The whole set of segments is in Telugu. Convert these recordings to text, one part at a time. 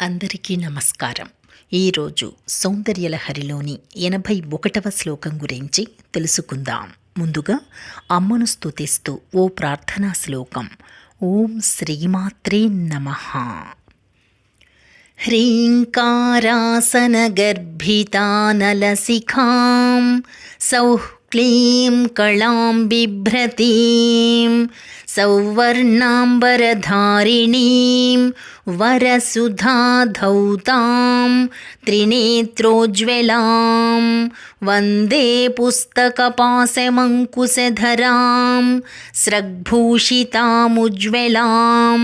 అందరికీ నమస్కారం. ఈరోజు సౌందర్యలహరిలోని ఎనభై ఒకటవ శ్లోకం గురించి తెలుసుకుందాం. ముందుగా అమ్మను స్థుతిస్తూ ఓ ప్రార్థనా శ్లోకం. ఓం శ్రీమాత్రే నమ. హ్రీంకారాసనగర్భితానలసిఖాం సౌః క్లీం కళాం బిభ్రతీం సౌవర్ణాంబరధారిణీం वरसुधाधौतां त्रिनेत्रोज्ज्वलां वन्दे पुस्तकपाशमङ्कुशधरां स्रग्भूषितामुज्ज्वलां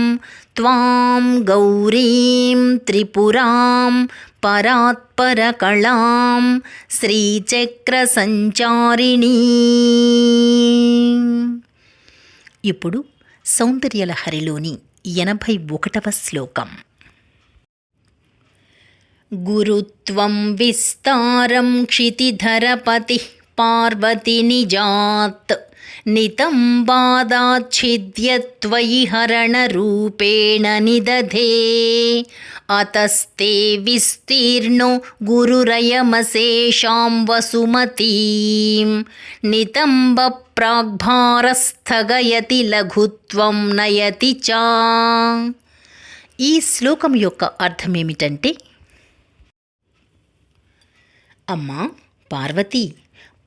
त्वां गौरीं त्रिपुरां परात्परकलां శ్రీచక్రసంచారిణీ ఇప్పుడు సౌందర్యలహరిలోని ఎనభై ఒకటవ శ్లోకం. గురుత్వం విస్తారం క్షితిధరపతి పార్వతి నిజాత్. నితంబాదాచ్ఛిద్య త్వయి హరణరూపేణ నిదధే అతస్తే విస్తీర్ణో గురురయమశేషాం వసుమతీం నితంబ ప్రాగ్భారస్థగయతి లఘుత్వం నయతి చా ఈ శ్లోకం యొక్క అర్థమేమిటంటే అమ్మా పార్వతి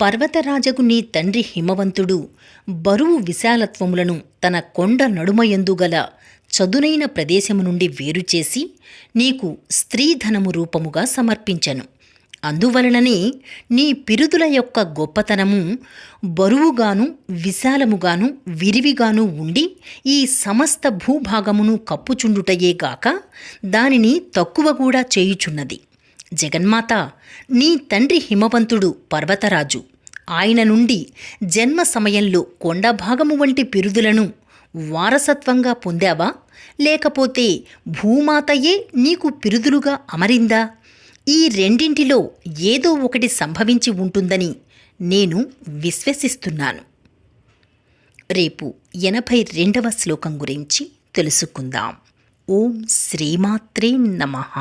పర్వతరాజకు నీ తండ్రి హిమవంతుడు బరువు విశాలత్వములను తన కొండ నడుమయందుగల చదునైన ప్రదేశము నుండి వేరుచేసి నీకు స్త్రీధనము రూపముగా సమర్పించను. అందువలననే నీ పిరుదుల యొక్క గొప్పతనము బరువుగాను విశాలముగాను విరివిగాను ఉండి ఈ సమస్త భూభాగమును కప్పుచుండుటయే గాక దానిని తక్కువ కూడా చేయుచున్నది. జగన్మాత నీ తండ్రి హిమవంతుడు పర్వతరాజు. ఆయన నుండి జన్మ సమయంలో కొండభాగము వంటి పిరుదులను వారసత్వంగా పొందావా? లేకపోతే భూమాతయే నీకు పిరుదులుగా అమరిందా? ఈ రెండింటిలో ఏదో ఒకటి సంభవించి ఉంటుందని నేను విశ్వసిస్తున్నాను. రేపు ఎనభై రెండవ శ్లోకం గురించి తెలుసుకుందాం. ఓం శ్రీమాత్రే నమః.